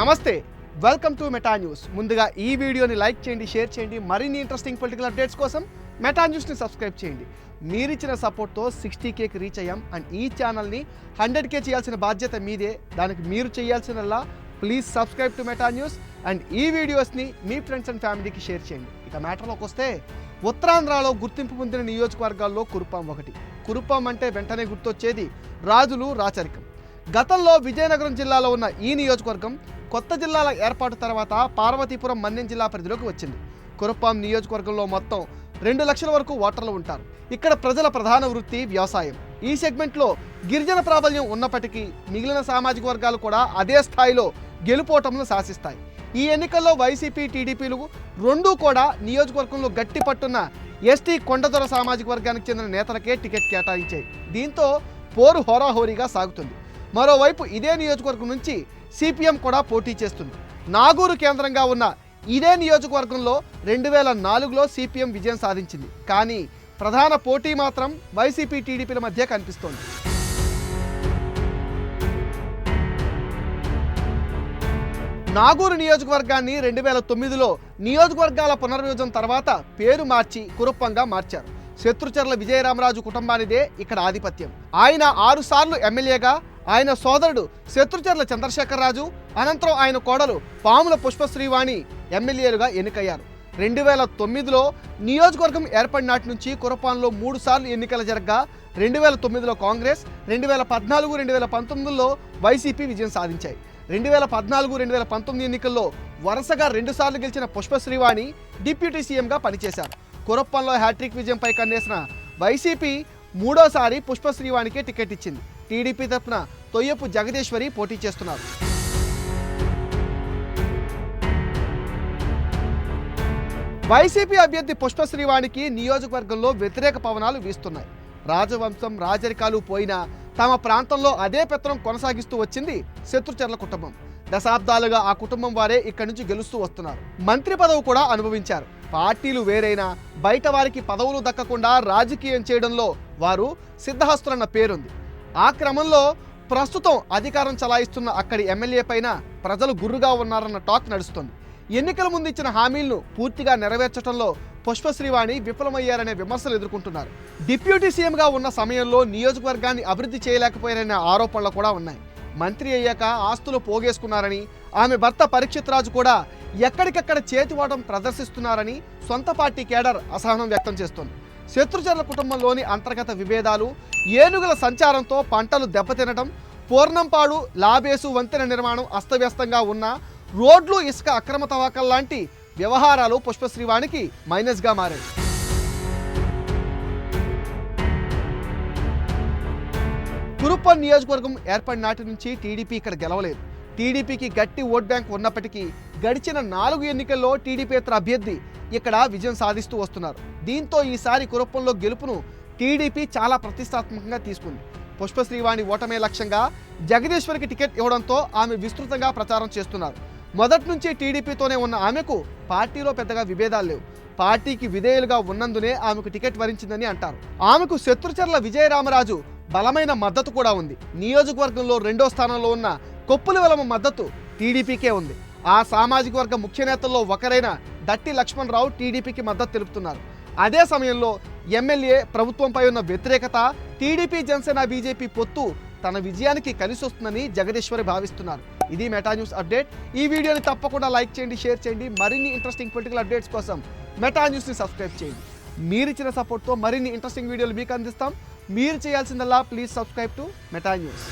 నమస్తే welcome to Meta news ముందుగా ఈ వీడియోని లైక్ చేయండి షేర్ చేయండి మరిన్ని ఇంట్రెస్టింగ్ పొలిటికల్ అప్డేట్స్ కోసం మెటా న్యూస్ని సబ్స్క్రైబ్ చేయండి. మీరిచ్చిన సపోర్ట్తో సిక్స్టీ కేకి రీచ్ అయ్యాం అండ్ ఈ ఛానల్ని హండ్రెడ్ కే చేయాల్సిన బాధ్యత మీదే. దానికి మీరు చేయాల్సినలా please subscribe to Meta News and ఈ వీడియోస్ని మీ ఫ్రెండ్స్ అండ్ ఫ్యామిలీకి షేర్ చేయండి. ఇక మ్యాటర్లోకి వస్తే ఉత్తరాంధ్రలో గుర్తింపు పొందిన నియోజకవర్గాల్లో కురుపాం ఒకటి. కురుపాం అంటే వెంటనే గుర్తొచ్చేది రాజులు రాచరికం. గతంలో విజయనగరం జిల్లాలో ఉన్న ఈ నియోజకవర్గం కొత్త జిల్లాల ఏర్పాటు తర్వాత పార్వతీపురం మన్యం జిల్లా పరిధిలోకి వచ్చింది. కురుపాం నియోజకవర్గంలో మొత్తం రెండు లక్షల వరకు ఓటర్లు ఉంటారు. ఇక్కడ ప్రజల ప్రధాన వృత్తి వ్యవసాయం. ఈ సెగ్మెంట్లో గిరిజన ప్రాబల్యం ఉన్నప్పటికీ మిగిలిన సామాజిక వర్గాలు కూడా అదే స్థాయిలో గెలుపోటములను శాసిస్తాయి. ఈ ఎన్నికల్లో వైసీపీ టీడీపీలు రెండూ కూడా నియోజకవర్గంలో గట్టి పట్టున్న ఎస్టీ కొండదొర సామాజిక వర్గానికి చెందిన నేతలకే టికెట్ కేటాయించాయి. దీంతో పోరు హోరాహోరీగా సాగుతుంది. మరోవైపు ఇదే నియోజకవర్గం నుంచి సిపిఎం కూడా పోటీ చేస్తుంది. నాగూరు కేంద్రంగా ఉన్న ఇదే నియోజకవర్గంలో రెండు వేల నాలుగులో సిపిఎం విజయం సాధించింది. కానీ ప్రధాన పోటీ మాత్రం వైసీపీ టీడీపీల మధ్య కనిపిస్తోంది. నాగూరు నియోజకవర్గాన్ని రెండు వేల తొమ్మిదిలో నియోజకవర్గాల పునర్విభజన తర్వాత పేరు మార్చి కురుప్పంగా మార్చారు. శత్రుచర్ల విజయరామరాజు కుటుంబానిదే ఇక్కడ ఆధిపత్యం. ఆయన ఆరుసార్లు ఎమ్మెల్యేగా ఆయన సోదరుడు శత్రుచర్ల చంద్రశేఖరరాజు అనంతరం ఆయన కోడలు పాముల పుష్పశ్రీవాణి ఎమ్మెల్యేలుగా ఎన్నికయ్యారు. రెండు వేల తొమ్మిదిలో నియోజకవర్గం ఏర్పడినాటి నుంచి కురపాన్లో మూడు సార్లు ఎన్నికలు జరగగా రెండు వేల తొమ్మిదిలో కాంగ్రెస్ రెండు వేల పద్నాలుగు రెండు వేల పంతొమ్మిదిలో వైసీపీ విజయం సాధించాయి. రెండు వేల పద్నాలుగు రెండు వేల పంతొమ్మిది ఎన్నికల్లో వరుసగా రెండుసార్లు గెలిచిన పుష్పశ్రీవాణి డిప్యూటీ సీఎంగా పనిచేశారు. కురప్పంలో హ్యాట్రిక్ విజయంపై కన్నేసిన వైసీపీ మూడోసారి పుష్పశ్రీవాణికే టికెట్ ఇచ్చింది. టీడీపీ తరఫున తొయ్యపు జగదీశ్వరి పోటీ చేస్తున్నారు. వైసీపీ అభ్యర్థి పుష్పశ్రీవాణికి నియోజకవర్గంలో వ్యతిరేక పవనాలు వీస్తున్నాయి. రాజవంశం రాజరికాలు పోయినా తమ ప్రాంతంలో అదే పెత్తనం కొనసాగిస్తూ వచ్చింది శత్రుచర్ల కుటుంబం. దశాబ్దాలుగా ఆ కుటుంబం వారే ఇక్కడి నుంచి గెలుస్తూ వస్తున్నారు. మంత్రి పదవి కూడా అనుభవించారు. పార్టీలు వేరైనా బయట వారికి పదవులు దక్కకుండా రాజకీయం చేయడంలో వారు సిద్ధహస్తులన్న పేరుంది. ఆ క్రమంలో ప్రస్తుతం అధికారం చలాయిస్తున్న అక్కడి ఎమ్మెల్యే పైన ప్రజలు గుర్రుగా ఉన్నారన్న టాక్ నడుస్తుంది. ఎన్నికల ముందు ఇచ్చిన హామీలను పూర్తిగా నెరవేర్చడంలో పుష్పశ్రీవాణి విఫలమయ్యారనే విమర్శలు ఎదుర్కొంటున్నారు. డిప్యూటీ సీఎంగా ఉన్న సమయంలో నియోజకవర్గాన్ని అభివృద్ధి చేయలేకపోయారనే ఆరోపణలు కూడా ఉన్నాయి. మంత్రి అయ్యాక ఆస్తులు పోగేసుకున్నారని ఆమె భర్త పరీక్షిత్ రాజు కూడా ఎక్కడికక్కడ చేతివాటం ప్రదర్శిస్తున్నారని సొంత పార్టీ కేడర్ అసహనం వ్యక్తం చేస్తోంది. శత్రుచర్ల కుటుంబంలోని అంతర్గత విభేదాలు ఏనుగుల సంచారంతో పంటలు దెబ్బతినడం పూర్ణంపాడు లాబేసు వంతెన నిర్మాణం అస్తవ్యస్తంగా ఉన్న రోడ్లు ఇసుక అక్రమ తవ్వకాల లాంటి వ్యవహారాలు పుష్పశ్రీవాణికి మైనస్గా మారాయి. కురుప్పం నియోజకవర్గం ఏర్పడిన నాటి నుంచి టీడీపీ ఇక్కడ గెలవలేదు. టీడీపీకి గట్టి ఓట్ బ్యాంక్ ఉన్నప్పటికీ గడిచిన నాలుగు ఎన్నికల్లో టీడీపీతర అభ్యర్థి ఇక్కడ విజయం సాధిస్తూ వస్తున్నారు. దీంతో ఈసారి కురప్పంలో గెలుపును టీడీపీ చాలా ప్రతిష్టాత్మకంగా తీసుకుంది. పుష్పశ్రీవాణి ఓటమే లక్ష్యంగా జగదీశ్వరికి టికెట్ ఇవ్వడంతో ఆమె విస్తృతంగా ప్రచారం చేస్తున్నారు. మొదటి నుంచి టీడీపీతోనే ఉన్న ఆమెకు పార్టీలో పెద్దగా విభేదాలు లేవు. పార్టీకి విధేయులుగా ఉన్నందునే ఆమెకు టికెట్ వరించిందని అంటారు. ఆమెకు శత్రుచర్ల విజయరామరాజు బలమైన మద్దతు కూడా ఉంది. నియోజకవర్గంలో రెండో స్థానంలో ఉన్న కొప్పుల వెలమ మద్దతు టీడీపీకే ఉంది. ఆ సామాజిక వర్గ ముఖ్య నేతల్లో ఒకరైన దట్టి లక్ష్మణరావు టీడీపీకి మద్దతు తెలుపుతున్నారు. అదే సమయంలో ఎమ్మెల్యే ప్రభుత్వంపై ఉన్న వ్యతిరేకత టీడీపీ జనసేన బీజేపీ పొత్తు తన విజయానికి కలిసి వస్తుందని జగదీశ్వరి భావిస్తున్నారు. ఇది మెటా న్యూస్ అప్డేట్. ఈ వీడియోని తప్పకుండా లైక్ చేయండి షేర్ చేయండి. మరిన్ని ఇంట్రెస్టింగ్ పొలిటికల్ అప్డేట్స్ కోసం మెటా న్యూస్ని సబ్స్క్రైబ్ చేయండి. మీరిచ్చిన సపోర్ట్తో మరిన్ని ఇంట్రెస్టింగ్ వీడియోలు మీకు అందిస్తాం. మీరు చేయాల్సిందల్లా please subscribe to Meta News.